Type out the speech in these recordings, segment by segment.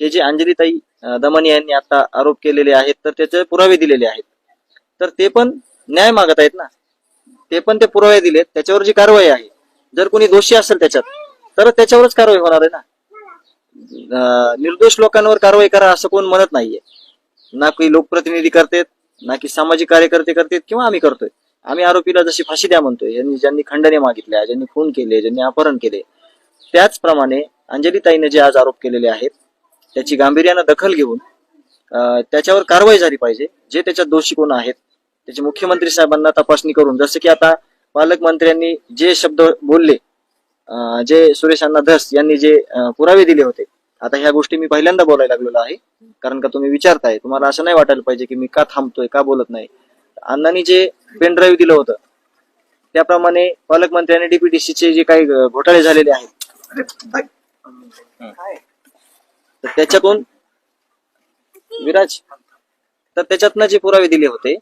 हे जे अंजलीताई दमनी यांनी आता आरोप केलेले आहेत तर त्याचे पुरावे दिलेले आहेत. तर ते पण न्याय मागत आहेत ना? ते पण ते पुरावे दिलेत त्याच्यावर जी कारवाई आहे जर कोणी दोषी असेल त्याच्यात तर त्याच्यावरच कारवाई होणार आहे ना? निर्दोष लोकांवर कारवाई करा असं कोण म्हणत नाहीये. ना काही लोकप्रतिनिधी करतेत ना की सामाजिक कार्यकर्ते करतेत किंवा आम्ही करतोय. आम्ही आरोपीला जशी फाशी द्या म्हणतोय यांनी ज्यांनी खंडने मागितल्या ज्यांनी खून केले ज्यांनी अपहरण केले त्याचप्रमाणे अंजलीताईने जे आज आरोप केलेले आहेत त्याची गांभीर्यानं दखल घेऊन त्याच्यावर कारवाई झाली पाहिजे. जे त्याच्यात दोषी कोण आहेत त्याची मुख्यमंत्री साहेबांना तपासणी करून जसं की आता पालकमंत्र्यांनी जे शब्द बोलले जे सुरेश अण्णा धस यांनी जे पुरावे दिले होते आता ह्या गोष्टी मी पहिल्यांदा बोलायला लागलेलो आहे. कारण का तुम्ही विचारताय तुम्हाला असं नाही वाटायला पाहिजे की मी का थांबतोय का बोलत नाही. अण्णांनी जे पेन ड्राईव्ह दिलं होतं त्याप्रमाणे पालकमंत्र्यांनी DPTC चे जे काही घोटाळे झालेले आहेत तर त्याच्यातून विराज तर त्याच्यातनं जे पुरावे दिले होते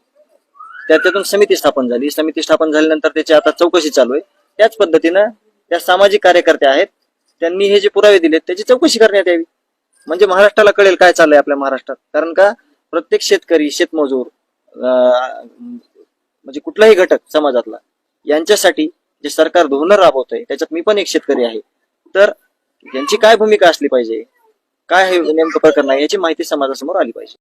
त्याच्यातून समिती स्थापन झाली. समिती स्थापन झाल्यानंतर त्याची आता चौकशी चालू आहे. त्याच पद्धतीनं त्या सामाजिक कार्यकर्ते आहेत त्यांनी हे जे पुरावे दिलेत त्याची चौकशी करण्यात यावी. म्हणजे महाराष्ट्राला कळेल काय चाललंय आपल्या महाराष्ट्रात. कारण का प्रत्येक शेतकरी शेतमजूर म्हणजे कुठलाही घटक समाजातला यांच्यासाठी जे सरकार धोरणं आहे त्याच्यात मी पण एक शेतकरी आहे. तर यांची काय भूमिका असली पाहिजे? काय हे नेमकं प्रकरण आहे याची माहिती समाजासमोर आली पाहिजे.